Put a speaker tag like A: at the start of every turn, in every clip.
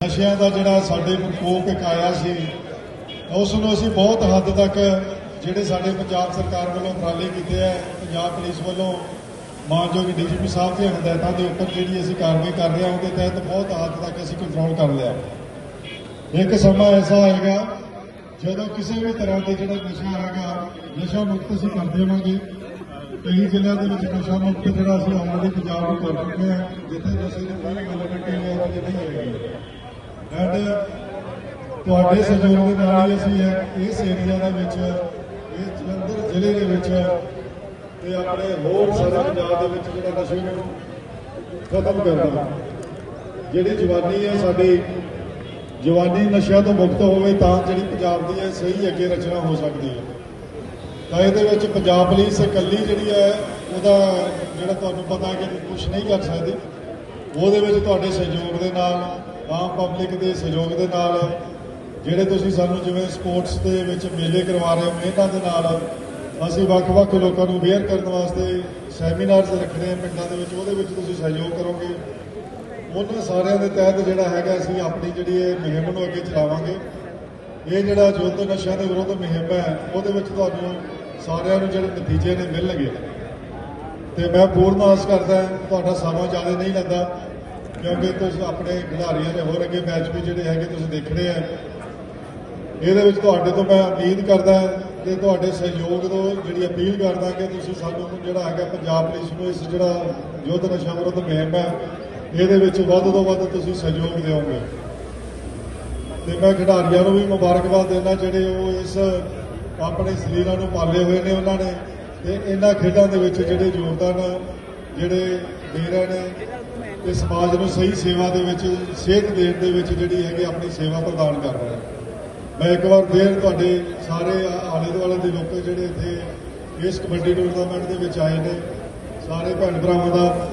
A: ਨਸ਼ਿਆਂ ਦਾ ਜਿਹੜਾ ਸਾਡੇ ਪ੍ਰਕੋਪ ਇੱਕ ਆਇਆ ਸੀ, ਉਸ ਨੂੰ ਅਸੀਂ ਬਹੁਤ ਹੱਦ ਤੱਕ ਜਿਹੜੇ ਸਾਡੇ ਪੰਜਾਬ ਸਰਕਾਰ ਵੱਲੋਂ ਉਪਰਾਲੇ ਕੀਤੇ ਆ, ਪੰਜਾਬ ਪੁਲਿਸ ਵੱਲੋਂ ਮਾਨਯੋਗ ਡੀਜੀਪੀ ਸਾਹਿਬ ਦੀਆਂ ਹਦਾਇਤਾਂ ਦੇ ਉੱਪਰ ਜਿਹੜੀ ਅਸੀਂ ਕਾਰਵਾਈ ਕਰ ਰਹੇ ਹਾਂ, ਉਹਦੇ ਤਹਿਤ ਬਹੁਤ ਹੱਦ ਤੱਕ ਅਸੀਂ ਕੰਟਰੋਲ ਕਰ ਲਿਆ। ਇੱਕ ਸਮਾਂ ਐਸਾ ਆਏਗਾ ਜਦੋਂ ਕਿਸੇ ਵੀ ਤਰ੍ਹਾਂ ਦੇ ਜਿਹੜਾ ਨਸ਼ਾ ਹੈਗਾ, ਨਸ਼ਾ ਮੁਕਤ ਅਸੀਂ ਕਰ ਦੇਵਾਂਗੇ। ਕਈ ਜ਼ਿਲ੍ਹਿਆਂ ਦੇ ਵਿੱਚ ਨਸ਼ਾ ਮੁਕਤ ਜਿਹੜਾ ਅਸੀਂ ਆਲਰੇਡੀ ਪੰਜਾਬ ਨੂੰ ਕਰ ਚੁੱਕੇ ਹਾਂ, ਜਿੱਥੇ ਨਸ਼ੇ ਦੀ ਕੋਈ ਐਲੀਮੈਂਟ ਨਹੀਂ ਹੈਗੀ। ਐਂਡ uh, ਤੁਹਾਡੇ ਸਹਿਯੋਗ ਦੇ ਨਾਲ ਹੀ ਅਸੀਂ ਇਹ- ਇਸ ਏਰੀਆ ਦੇ ਵਿੱਚ, ਇਹ ਜਲੰਧਰ ਜ਼ਿਲ੍ਹੇ ਦੇ ਵਿੱਚ ਤੇ ਆਪਣੇ ਹੋਰ ਸਾਰੇ ਪੰਜਾਬ ਦੇ ਵਿੱਚ ਜਿਹੜਾ ਨਸ਼ੇ ਨੂੰ ਖਤਮ ਕਰਨਾ। ਜਿਹੜੀ ਜਵਾਨੀ ਹੈ ਸਾਡੀ, ਜਵਾਨੀ ਨਸ਼ਿਆਂ ਤੋਂ ਮੁਕਤ ਹੋਵੇ ਤਾਂ ਜਿਹੜੀ ਪੰਜਾਬ ਦੀ ਹੈ ਸਹੀ ਅੱਗੇ ਰਚਨਾ ਹੋ ਸਕਦੀ ਹੈ। ਤਾਂ ਇਹਦੇ ਵਿੱਚ ਪੰਜਾਬ ਪੁਲਿਸ ਇਕੱਲੀ ਜਿਹੜੀ ਹੈ, ਉਹਦਾ ਜਿਹੜਾ ਤੁਹਾਨੂੰ ਪਤਾ ਕਿ ਕੁਝ ਨਹੀਂ ਕਰ ਸਕਦੀ। ਉਹਦੇ ਵਿੱਚ ਤੁਹਾਡੇ ਸਹਿਯੋਗ ਦੇ ਨਾਲ ਆਮ ਪਬਲਿਕ ਦੇ ਸਹਿਯੋਗ ਦੇ ਨਾਲ, ਜਿਹੜੇ ਤੁਸੀਂ ਸਾਨੂੰ ਜਿਵੇਂ ਸਪੋਰਟਸ ਦੇ ਵਿੱਚ ਮੇਲੇ ਕਰਵਾ ਰਹੇ ਹੋ ਇਹਨਾਂ ਦੇ ਨਾਲ, ਅਸੀਂ ਵੱਖ-ਵੱਖ ਲੋਕਾਂ ਨੂੰ ਅਵੇਅਰ ਕਰਨ ਵਾਸਤੇ ਸੈਮੀਨਾਰਸ ਰੱਖਦੇ ਹਾਂ ਪਿੰਡਾਂ ਦੇ ਵਿੱਚ, ਉਹਦੇ ਵਿੱਚ ਤੁਸੀਂ ਸਹਿਯੋਗ ਕਰੋਗੇ। ਉਹਨਾਂ ਸਾਰਿਆਂ ਦੇ ਤਹਿਤ ਜਿਹੜਾ ਹੈਗਾ, ਅਸੀਂ ਆਪਣੀ ਜਿਹੜੀ ਇਹ ਮੁਹਿੰਮ ਨੂੰ ਅੱਗੇ ਚਲਾਵਾਂਗੇ। ਇਹ ਜਿਹੜਾ ਯੁੱਧ ਨਸ਼ਿਆਂ ਦੇ ਵਿਰੁੱਧ ਮੁਹਿੰਮ ਹੈ, ਉਹਦੇ ਵਿੱਚ ਤੁਹਾਨੂੰ ਸਾਰਿਆਂ ਨੂੰ ਜਿਹੜੇ ਨਤੀਜੇ ਨੇ ਮਿਲਣਗੇ। ਤੇ ਮੈਂ ਪੂਰਨ ਆਸ ਕਰਦਾ ਤੁਹਾਡਾ ਸਮਾਂ ਜ਼ਿਆਦਾ ਨਹੀਂ ਲੱਗਦਾ। ਕਿਉਂਕਿ ਤੁਸੀਂ ਆਪਣੇ ਖਿਡਾਰੀਆਂ ਦੇ ਹੋਰ ਅੱਗੇ ਮੈਚ ਵੀ ਜਿਹੜੇ ਹੈਗੇ ਤੁਸੀਂ ਦੇਖਣੇ ਆ। ਇਹਦੇ ਵਿੱਚ ਤੁਹਾਡੇ ਤੋਂ ਮੈਂ ਉਮੀਦ ਕਰਦਾ ਕਿ ਤੁਹਾਡੇ ਸਹਿਯੋਗ ਤੋਂ ਜਿਹੜੀ ਅਪੀਲ ਕਰਦਾ ਕਿ ਤੁਸੀਂ ਸਾਨੂੰ ਜਿਹੜਾ ਹੈਗਾ ਪੰਜਾਬ ਪੁਲਿਸ ਨੂੰ ਇਸ ਜਿਹੜਾ ਯੁੱਧ ਨਸ਼ਾ ਵਿਰੁੱਧ ਮੁਹਿੰਮ ਹੈ, ਇਹਦੇ ਵਿੱਚ ਵੱਧ ਤੋਂ ਵੱਧ ਤੁਸੀਂ ਸਹਿਯੋਗ ਦਿਓਗੇ। ਤੇ ਮੈਂ ਖਿਡਾਰੀਆਂ ਨੂੰ ਵੀ ਮੁਬਾਰਕਬਾਦ ਦੇਣਾ ਜਿਹੜੇ ਉਹ ਇਸ ਆਪਣੇ ਸਰੀਰਾਂ ਨੂੰ ਪਾਲੇ ਹੋਏ ਨੇ ਉਹਨਾਂ ਨੇ ਤੇ ਇਹਨਾਂ ਖੇਡਾਂ ਦੇ ਵਿੱਚ ਜਿਹੜੇ ਯੋਗਦਾਨ ਜਿਹੜੇ ਦੇ ਰਹੇ ਨੇ ਤੇ ਸਮਾਜ ਨੂੰ ਸਹੀ ਸੇਵਾ ਦੇ ਵਿੱਚ, ਸਿਹਤ ਦੇਣ ਦੇ ਵਿੱਚ ਜਿਹੜੀ ਹੈਗੀ ਆਪਣੀ ਸੇਵਾ ਪ੍ਰਦਾਨ ਕਰ ਰਹੇ ਮੈਂ ਇੱਕ ਵਾਰ ਫੇਰ ਤੁਹਾਡੇ ਸਾਰੇ ਆਲੇ ਦੁਆਲੇ ਦੇ ਲੋਕ ਜਿਹੜੇ ਇੱਥੇ ਇਸ ਕਬੱਡੀ ਟੂਰਨਾਮੈਂਟ ਦੇ ਵਿੱਚ ਆਏ ਨੇ, ਸਾਰੇ ਭੈਣ ਭਰਾਵਾਂ ਦਾ,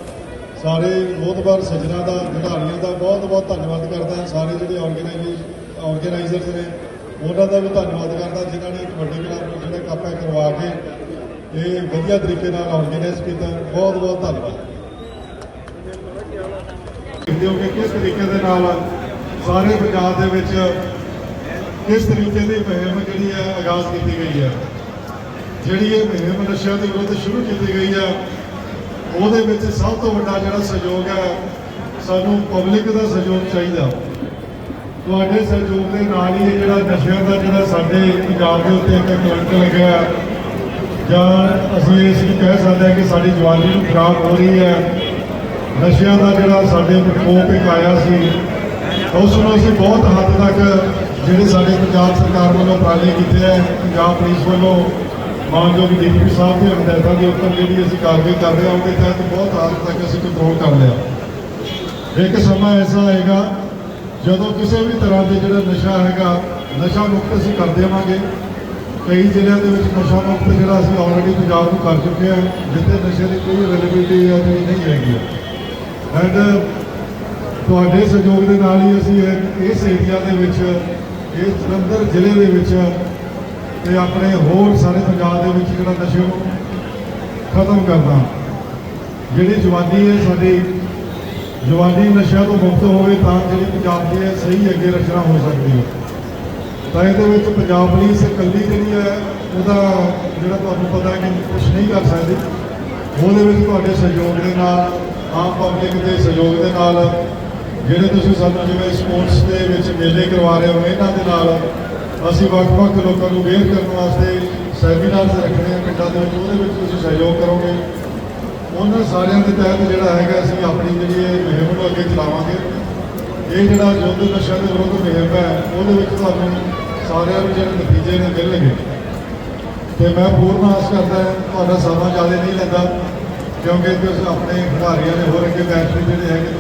A: ਸਾਰੇ ਮੋਤਬਰ ਸੱਜਣਾ ਦਾ, ਖਿਡਾਰੀਆਂ ਦਾ ਬਹੁਤ ਬਹੁਤ ਧੰਨਵਾਦ ਕਰਦਾ ਸਾਰੇ ਜਿਹੜੇ ਆਰਗੇਨਾਈਜ਼ਰ ਆਰਗੇਨਾਈਜ਼ਰਸ ਨੇ, ਉਹਨਾਂ ਦਾ ਵੀ ਧੰਨਵਾਦ ਕਰਦਾ, ਜਿਨ੍ਹਾਂ ਨੇ ਕਬੱਡੀ ਕਲੱਬ ਨੂੰ ਜਿਹੜਾ ਕੱਪ ਹੈ ਕਰਵਾ ਕੇ ਇਹ ਵਧੀਆ ਤਰੀਕੇ ਨਾਲ ਆਰਗੇਨਾਈਜ਼ ਕੀਤਾ ਬਹੁਤ ਬਹੁਤ ਧੰਨਵਾਦ। ਦੇਖਦੇ ਹੋ ਕਿ ਕਿਸ ਤਰੀਕੇ ਦੇ ਨਾਲ ਸਾਰੇ ਪੰਜਾਬ ਦੇ ਵਿੱਚ ਕਿਸ ਤਰੀਕੇ ਦੀ ਮੁਹਿੰਮ ਜਿਹੜੀ ਹੈ ਆਗਾਜ਼ ਕੀਤੀ ਗਈ ਹੈ, ਜਿਹੜੀ ਇਹ ਮੁਹਿੰਮ ਨਸ਼ਿਆਂ ਦੇ ਵਿਰੁੱਧ ਸ਼ੁਰੂ ਕੀਤੀ ਗਈ ਹੈ, ਉਹਦੇ ਵਿੱਚ ਸਭ ਤੋਂ ਵੱਡਾ ਜਿਹੜਾ ਸਹਿਯੋਗ ਹੈ, ਸਾਨੂੰ ਪਬਲਿਕ ਦਾ ਸਹਿਯੋਗ ਚਾਹੀਦਾ। ਤੁਹਾਡੇ ਸਹਿਯੋਗ ਦੇ ਨਾਲ ਹੀ ਇਹ ਜਿਹੜਾ ਨਸ਼ਿਆਂ ਦਾ ਜਿਹੜਾ ਸਾਡੇ ਪੰਜਾਬ ਦੇ ਉੱਤੇ ਇੱਕ ਕਲੰਕ ਲੱਗਿਆ ਜਾਂ ਅਸੀਂ ਇਸ ਨੂੰ ਕਹਿ ਸਕਦੇ ਹਾਂ ਕਿ ਸਾਡੀ ਜਵਾਨੀ ਨੂੰ ਖਰਾਬ ਹੋ ਰਹੀ ਹੈ। ਨਸ਼ਿਆਂ ਦਾ ਜਿਹੜਾ ਸਾਡੇ ਪ੍ਰਕੋਪ ਇੱਕ ਆਇਆ ਸੀ ਉਸ ਨੂੰ ਅਸੀਂ ਬਹੁਤ ਹੱਦ ਤੱਕ ਜਿਹੜੇ ਸਾਡੇ ਪੰਜਾਬ ਸਰਕਾਰ ਵੱਲੋਂ ਉਪਰਾਲੇ ਕੀਤੇ ਹੈ, ਪੰਜਾਬ ਪੁਲਿਸ ਵੱਲੋਂ, ਮਾਨਯੋਗ ਡੀਜੀਪੀ ਸਾਹਿਬ ਦੇ ਹਦਾਇਤਾਂ ਦੇ ਉੱਪਰ ਜਿਹੜੀ ਅਸੀਂ ਕਾਰਵਾਈ ਕਰ ਰਹੇ ਹਾਂ, ਉਹਦੇ ਤਹਿਤ ਬਹੁਤ ਹੱਦ ਤੱਕ ਅਸੀਂ ਕੰਟਰੋਲ ਕਰ ਲਿਆ। ਇੱਕ ਸਮਾਂ ਐਸਾ ਆਏਗਾ, ਜਦੋਂ ਕਿਸੇ ਵੀ ਤਰ੍ਹਾਂ ਦੇ ਜਿਹੜਾ ਨਸ਼ਾ ਹੈਗਾ, ਨਸ਼ਾ ਮੁਕਤ ਅਸੀਂ ਕਰ ਦੇਵਾਂਗੇ। ਕਈ ਜ਼ਿਲ੍ਹਿਆਂ ਦੇ ਵਿੱਚ ਨਸ਼ਾ ਮੁਕਤ ਜਿਹੜਾ ਅਸੀਂ ਆਲਰੇਡੀ ਪੰਜਾਬ ਨੂੰ ਕਰ ਚੁੱਕੇ ਹਾਂ, ਜਿੱਥੇ ਨਸ਼ੇ ਦੀ ਕੋਈ ਅਵੇਲੇਬਿਲਟੀ ਹੈ ਨਹੀਂ ਹੈਗੀ। ਐਂਡ ਤੁਹਾਡੇ ਸਹਿਯੋਗ ਦੇ ਨਾਲ ਹੀ ਅਸੀਂ ਇਸ ਏਰੀਆ ਦੇ ਵਿੱਚ ਇਸ ਜਲੰਧਰ ਜ਼ਿਲ੍ਹੇ ਦੇ ਵਿੱਚ ਤੇ ਆਪਣੇ ਹੋਰ ਸਾਰੇ ਪੰਜਾਬ ਦੇ ਵਿੱਚ ਜਿਹੜਾ ਨਸ਼ੇ ਨੂੰ ਖਤਮ ਕਰਨਾ। ਜਿਹੜੀ ਜਵਾਨੀ ਹੈ ਸਾਡੀ, ਜਵਾਨੀ ਨਸ਼ਿਆਂ ਤੋਂ ਮੁਕਤ ਹੋਵੇ ਤਾਂ ਜਿਹੜੀ ਪੰਜਾਬ ਦੀ ਹੈ ਸਹੀ ਅੱਗੇ ਰਚਨਾ ਹੋ ਸਕਦੀ ਹੈ। ਤਾਂ ਇਹਦੇ ਵਿੱਚ ਪੰਜਾਬ ਪੁਲਿਸ ਇਕੱਲੀ ਜਿਹੜੀ ਹੈ, ਉਹਦਾ ਜਿਹੜਾ ਤੁਹਾਨੂੰ ਪਤਾ ਹੈ ਕਿ ਕੁਝ ਨਹੀਂ ਕਰ ਸਕਦੀ। ਉਹਦੇ ਵਿੱਚ ਤੁਹਾਡੇ ਸਹਿਯੋਗ ਦੇ ਨਾਲ, ਆਮ ਪਬਲਿਕ ਦੇ ਸਹਿਯੋਗ ਦੇ ਨਾਲ, ਜਿਹੜੇ ਤੁਸੀਂ ਸਾਨੂੰ ਜਿਵੇਂ ਸਪੋਰਟਸ ਦੇ ਵਿੱਚ ਮੇਲੇ ਕਰਵਾ ਰਹੇ ਹੋ, ਇਹਨਾਂ ਦੇ ਨਾਲ ਅਸੀਂ ਵੱਖ-ਵੱਖ ਲੋਕਾਂ ਨੂੰ ਅਵੇਅਰ ਕਰਨ ਵਾਸਤੇ ਸੈਮੀਨਾਰਸ ਰੱਖਣੇ ਆ ਪਿੰਡਾਂ ਦੇ ਵਿੱਚ, ਉਹਦੇ ਵਿੱਚ ਤੁਸੀਂ ਸਹਿਯੋਗ ਕਰੋਗੇ। ਉਹਨਾਂ ਸਾਰਿਆਂ ਦੇ ਤਹਿਤ ਜਿਹੜਾ ਹੈਗਾ, ਅਸੀਂ ਆਪਣੀ ਜਿਹੜੀ ਇਹ ਮੁਹਿੰਮ ਨੂੰ ਅੱਗੇ ਚਲਾਵਾਂਗੇ। ਇਹ ਜਿਹੜਾ ਯੁੱਧ ਨਸ਼ਿਆਂ ਦੇ ਵਿਰੁੱਧ ਮੁਹਿੰਮ ਹੈ, ਉਹਦੇ ਵਿੱਚ ਤੁਹਾਨੂੰ ਸਾਰਿਆਂ ਨੂੰ ਜਿਹੜੇ ਨਤੀਜੇ ਨੇ ਮਿਲਣਗੇ। ਤੇ ਮੈਂ ਪੂਰਨ ਆਸ ਕਰਦਾ ਤੁਹਾਡਾ ਸਮਾਂ ਜ਼ਿਆਦਾ ਨਹੀਂ ਲੈਂਦਾ, ਕਿਉਂਕਿ ਤੁਸੀਂ ਆਪਣੇ ਖਿਡਾਰੀਆਂ ਦੇ ਹੋਰ ਅੱਗੇ ਮੈਚ ਵੀ ਜਿਹੜੇ ਹੈਗੇ